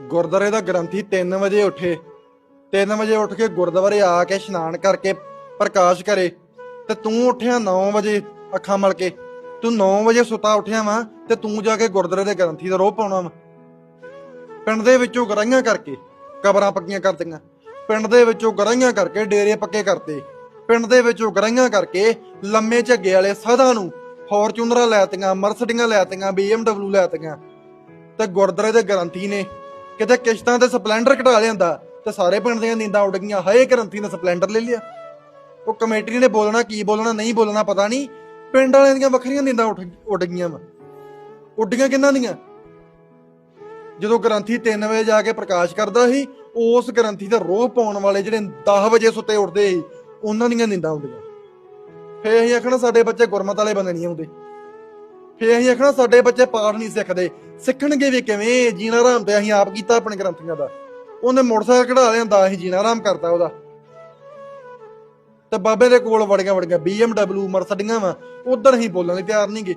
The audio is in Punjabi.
ਗੁਰਦੁਆਰੇ ਦਾ ਗ੍ਰੰਥੀ 3 ਵਜੇ ਉੱਠੇ। 3 ਵਜੇ ਉੱਠ ਕੇ ਗੁਰਦੁਆਰੇ ਆ ਕੇ ਇਸ਼ਨਾਨ ਕਰਕੇ ਪ੍ਰਕਾਸ਼ ਕਰੇ ਤੇ ਤੂੰ ਉੱਠਿਆ 9 ਵਜੇ ਅੱਖਾਂ ਮਲ ਕੇ। ਤੂੰ 9 ਵਜੇ ਸੁਤਾ ਉੱਠਿਆ ਵਾ ਤੇ ਤੂੰ ਜਾ ਕੇ ਗੁਰਦੁਆਰੇ ਦੇ ਗ੍ਰੰਥੀ ਦਾ ਰੋਹ ਪਾਉਣਾ ਵਾ। ਪਿੰਡ ਦੇ ਵਿੱਚੋਂ ਗਰਾਈਆਂ ਕਰਕੇ ਕਬਰਾਂ ਪੱਕੀਆਂ ਕਰਤੀਆਂ ਪਿੰਡ ਦੇ ਵਿੱਚੋਂ ਗਰਾਈਆਂ ਕਰਕੇ ਡੇਰੇ ਪੱਕੇ ਕਰਤੇ। ਪਿੰਡ ਦੇ ਵਿੱਚੋਂ ਗਰਾਈਆਂ ਕਰਕੇ ਲੰਮੇ ਝੱਗੇ ਵਾਲੇ ਸਦਾ ਨੂੰ ਫੋਰਚੂਨਰਾਂ ਲੈਤੀਆਂ ਮਰਸਡੀਆਂ ਲੈਤੀਆਂ BMW ਲੈਤੀਆਂ ਤੇ ਗੁਰਦੁਆਰੇ ਦੇ ਗ੍ਰੰਥੀ ਨੇ ਕਿਤੇ ਕਿਸ਼ਤਾਂ ਤੇ ਸਪਲੈਂਡਰ ਘਟਾ ਲਿਆਂਦਾ ਤੇ ਸਾਰੇ ਪਿੰਡ ਦੀਆਂ ਨੀਂਦਾਂ ਉੱਡ ਗਈਆਂ। ਹਾਏ ਗ੍ਰੰਥੀ ਨੇ ਸਪਲੈਂਡਰ ਲੈ ਲਿਆ। ਉਹ ਕਮੇਟੀ ਨੇ ਬੋਲਣਾ, ਕੀ ਬੋਲਣਾ, ਨਹੀਂ ਬੋਲਣਾ ਪਤਾ ਨਹੀਂ। ਪਿੰਡ ਵਾਲਿਆਂ ਦੀਆਂ ਵੱਖਰੀਆਂ ਨੀਂਦਾਂ ਉੱਠ ਉੱਡ ਗਈਆਂ ਵਾ। ਉੱਡੀਆਂ ਕਿੰਨਾਂ ਦੀਆਂ? ਜਦੋਂ ਗ੍ਰੰਥੀ 3 ਵਜੇ ਜਾ ਕੇ ਪ੍ਰਕਾਸ਼ ਕਰਦਾ ਸੀ, ਉਸ ਗ੍ਰੰਥੀ ਦਾ ਰੋਹ ਪਾਉਣ ਵਾਲੇ ਜਿਹੜੇ 10 ਵਜੇ ਸੁੱਤੇ ਉੱਠਦੇ ਸੀ, ਉਹਨਾਂ ਦੀਆਂ ਨੀਂਦਾਂ ਆਉਂਦੀਆਂ ਫੇਰ ਅਸੀਂ ਆਖਣਾ, ਸਾਡੇ ਬੱਚੇ ਗੁਰਮਤ ਵਾਲੇ ਬੰਦੇ ਨਹੀਂ ਆਉਂਦੇ। ਫੇਰ ਅਸੀਂ ਆਖਣਾ ਸਾਡੇ ਬੱਚੇ ਪਾਠ ਨਹੀਂ ਸਿੱਖਦੇ। ਸਿੱਖਣਗੇ ਵੀ ਕਿਵੇਂ? ਜੀਣਾ ਆਰਾਮ ਤੇ ਅਸੀਂ ਆਪ ਕੀਤਾ ਆਪਣੇ ਗ੍ਰੰਥੀਆਂ ਦਾ। ਉਹਨੇ ਮੋਟਰਸਾਈਕਲ ਕਢਾ ਲਿਆਂਦਾ, ਅਸੀਂ ਜੀਣਾ ਆਰਾਮ ਕਰਤਾ ਉਹਦਾ। ਤੇ ਬਾਬੇ ਦੇ ਕੋਲ ਵੜੀਆਂ ਵੜੀਆਂ BMW ਮਰਸਡੀਆਂ ਵਾ। ਉਧਰ ਅਸੀਂ ਬੋਲਣ ਲਈ ਤਿਆਰ ਨਹੀਂਗੇ